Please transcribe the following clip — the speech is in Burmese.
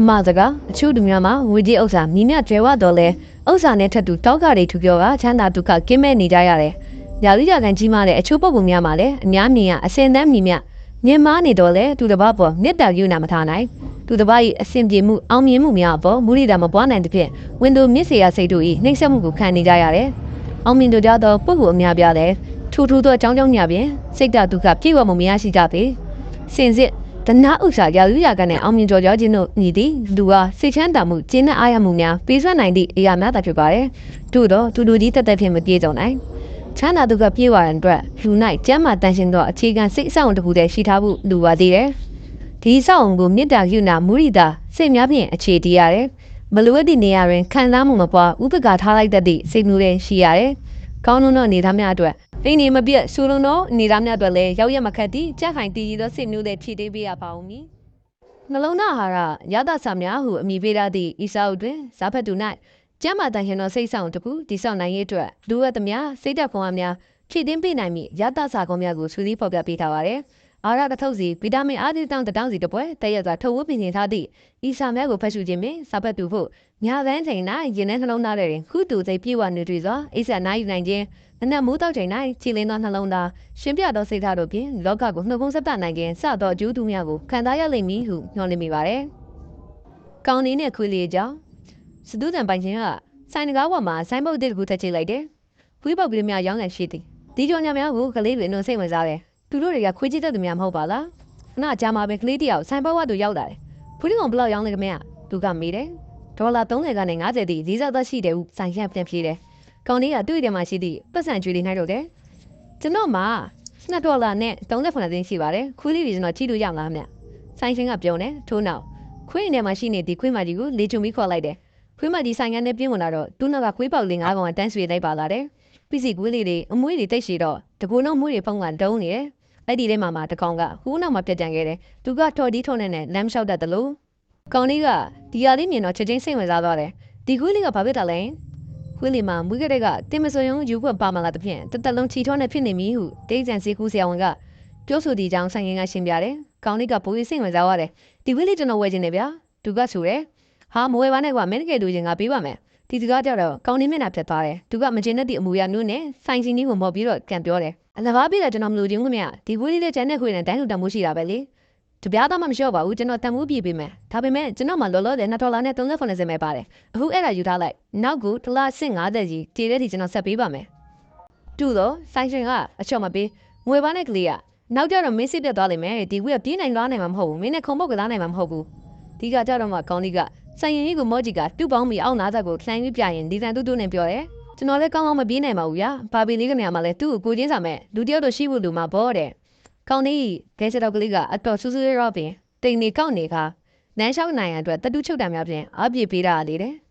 အမစကားအချို့လူများမှာဝေကြီးဥစ္စာမိမြကျွဲဝတော့လဲဥစ္စာနဲ့ထပ်တူတောက်ကတွေထူပြောကချမ်းသာဒုက္ခကင်းမဲ့နေကြရတယ်။ရာလူရကန်ကြီးမားတဲ့အချို့ပုံပုံများမှာလည်းအများမြင်ရအစင်တန်းမိမြမြင်မားနေတော့လဲသူတစ်ပါးပေါ်မေတ္တာယူနာမထားနိုင်။သူတစ်ပါး၏အစဉ်ပြေမှုအောင်မြင်မှုများအပေါ်မူရိတာမပွားနိုင်တဲ့ဖြင့်ဝင်သူမြစ်စေရစိတ်တို့၏နှိမ့်ဆက်မှုကိုခံနေကြရတယ်။အောင်မြင်တို့ကြသောပုဂ္ဂိုလ်အများပြားလည်းထူထူသောအကြောင်းကြောင့်ညပြင်စိတ်တဒုက္ခပြည့်ဝမှုမရရှိကြပေ။စင်စစ် တနာဥစ္စာရာလူရကန်နဲ့အောင်မြင်ကြော်ကြောခြင်းတို့ညီသည်လူဟာစိတ်ချမ်းသာမှုကျင်းတဲ့အားရမှုများပေးစွမ်းနိုင်သည့်အရာများသာဖြစ်ပါတယ်။ထို့သောတူတူကြီးတက်တက်ဖြင့်မပြေစုံနိုင်။ချမ်းသာဒုက္ခပြေးဝရန်အတွက်လူ၌ကျမ်းမာတန်ရှင်းသောအခြေခံစိတ်အဆောက်အုံတစ်ခုတည်းရှိထားဖို့လူပါသေးတယ်။ဒီအဆောက်အုံကိုမေတ္တာယူနာမုရိဒာစိတ်များဖြင့်အခြေတည်ရတယ်။ဘလူဝတ်ဒီနေရာတွင်ခံစားမှုမပွားဥပက္ခထားလိုက်တတ်သည့်စိတ်မျိုးလည်းရှိရတယ်။ကောင်းလုံးသောအနေသားများအတွက် အိမ်နေမပြတ်ဆူလုံးသောအနေသားများအတွက်လည်းရောက်ရမခတ်သည့်ကြက်ခိုင်တည်ရည်သောစိတ်မျိုးလည်းဖြည့်သေးပေးရပါဦးမည်။နှလုံးသားအာဟာရရသစာများဟုအမည်ပေးထားသည့်ဤစာအုပ်တွင်ဇာဖတ်တူ၌ကျမ်းမာတန်ရှင်သောစိတ်ဆောင်တစ်ခုတိဆောက်နိုင်ရေးအတွက်လူအပ်သမျှစိတ်ဓာတ်ခွန်အားများဖြည့်တင်းပေးနိုင်မည့်ရသစာကုန်းများကိုစူးစီးဖော်ပြပေးထားပါသည်။ အာရတစ်ထုပ်စီဗီတာမင်အားသစ်တောင်းတစ်တောင်းစီတစ်ပွဲတည့်ရစွာထုတ်ဝတ်ပြင်ဆင်ထားသည့်ဤစာများကိုဖတ်ရှုခြင်းဖြင့်စာဖတ်တူဖို့ညာပန်းချိန်၌ရင်ထဲနှလုံးသားထဲတွင်ခုတူစိတ်ပြေဝနေတွေ့စွာအိဆာနိုင်ယူနိုင်ခြင်းနနက်မိုးတောက်ချိန်၌ခြေလင်းသောနှလုံးသားရှင်ပြသောစိတ်ထားတို့ဖြင့်လောကကိုနှုတ်ဖုံးဆက်တနိုင်ခြင်းစသောအကျိုးတူများကိုခံစားရလိမ့်မည်ဟုညွှန်လင့်မိပါတယ်။ကောင်းနေနဲ့ခွေးလေးကြောင့်စတူးတန်ပိုင်ရှင်ကဆိုင်တကားဝမှာဆိုင်းဘုတ်တစ်ခုထည့်ချိတ်လိုက်တယ်။ခွေးပုတ်ကလေးများရောင်းကန်ရှိသည်။ဒီကြောင်ညာများကိုကလေးတွေနှုတ်စိတ်ဝင်စားတယ်။ သူတို့တွေကခွေးကြည့်တတ်သူများမဟုတ်ပါလား။ခဏကြာမှာပဲကလေးတယောက်ဆိုင်ဘုတ်ဝတို့ရောက်လာတယ်။ခွေးကောင်ဘလောက်ရောင်းလဲခင်ဗျ။သူကမေးတယ်။ဒေါ်လာ30ကနေ50တိဈေးစားသက်ရှိတယ်ဟုဆိုင်ရပြန်ပြေးတယ်။ကောင်လေးကသူ့ရဲ့မှာရှိသည့်ပတ်စံကျွေးလေးနှိုက်တော့တယ်။ကျွန်တော်မှာ2ဒေါ်လာနဲ့39သိန်းရှိပါတယ်။ခွေးလေးတွေကျွန်တော်ချီလို့ရမလားခင်ဗျ။ဆိုင်ရှင်ကပြောတယ်ထိုးနောက်ခွေးနေမှာရှိနေဒီခွေးမကြီးကိုလေချုံပြီးခေါ်လိုက်တယ်။ခွေးမကြီးဆိုင်ကနေပြင်းဝင်လာတော့သူ့နောက်ကခွေးပေါက်လေး၅ကောင်ကတန်းဆွေလိုက်ပါလာတယ်။ပစ္စည်းခွေးလေးတွေအမွေးတွေတိတ်ရှိတော့တကူလုံးမွေးတွေဖုံးကတုံးနေတယ်။ အဲ့ဒီထဲမှာမှတကောင်ကဟိုးနောက်မှာပြတ်တန်ခဲ့တယ်။သူကထော်ဒီထုံးနဲ့လမ်းလျှောက်တတ်တယ်လို့ကောင်လေးကဒီဟာလေးမြင်တော့ချက်ချင်းစိတ်ဝင်စားသွားတယ်။ဒီခွေးလေးကဘာဖြစ်တာလဲ။ခွေးလေးမှာမွေးကတဲ့ကတင်မစုံရုံယူခွက်ပါမလာတဲ့ဖြင့်တသက်လုံးချီထွန်းနဲ့ဖြစ်နေပြီဟုတိတ်ဆန်စီကူးဆရာဝန်ကပြောဆိုသည့်အကြောင်းဆိုင်ရင်ကရှင်းပြတယ်။ကောင်လေးကပိုးစိတ်ဝင်စားသွားတယ်။ဒီခွေးလေးကျွန်တော်ဝယ်ခြင်းနဲ့ဗျာ။သူကဆိုတယ်။ဟာမဝယ်ပါနဲ့ကွာမင်းတကယ်လူချင်းကပေးပါမယ်။ ဒီစကားကြောက်တော့ကောင်းနေမျက်နှာဖြတ်သွားတယ်။သူကမကျင်တဲ့ဒီအမူအရာမျိုးနဲ့ဆိုင်စီနီးကိုမော်ပြီးတော့ကန်ပြောတယ်။အလဘာပေးတယ်ကျွန်တော်မလို့ချင်းခင်ဗျ။ဒီခွေးလေးနဲ့ကျန်တဲ့ခွေးနဲ့တိုင်းလူတန်မှုရှိတာပဲလေ။တပြားသားမှမလျှော့ပါဘူးကျွန်တော်တန်မှုပြပေးမယ်။ဒါပေမဲ့ကျွန်တော်မှလောလောဆယ်2ဒေါ်လာနဲ့30ပဲပါတယ်။အခုအဲ့ဒါယူထားလိုက်။နောက်ကူတစ်လား50ကြီးတည်တဲ့ဒီကျွန်တော်ဆက်ပေးပါမယ်။တူတော့ဆိုင်ရှင်ကအချော့မပေးငွေပါနဲ့ကလေးကနောက်ကြတော့မင်းစစ်ပြတ်သွားလိမ့်မယ်။ဒီကွေးကပြေးနိုင်သွားနိုင်မှာမဟုတ်ဘူး။မင်းနဲ့ခုံပုတ်ကစားနိုင်မှာမဟုတ်ဘူး။ဒီကကြတော့မှကောင်းလေးက ဆိုင်ရင်ကြီးကိုမော့ကြီးကတူပေါင်းပြီးအောက်နားသက်ကိုလှမ်းပြီးပြရင်ဒီတန်တူတူနဲ့ပြောတယ်။ကျွန်တော်လည်းကောင်းကောင်းမပြေးနိုင်ပါဘူးဗျာ။ဘာပီလေးကနေမှလည်းသူ့ကိုကိုချင်းစာမဲ့လူတယောက်တော့ရှိဖို့လူမှာဘောတဲ့။ကောင်းလေးဒဲစတော့ကလေးကအတော်ဆူဆူရောပင်တိမ်နေကောက်နေခါနန်းလျှောက်နိုင်ရန်အတွက်တတူးချုပ်တံများဖြင့်အပြည့်ပေးတာလေတဲ့။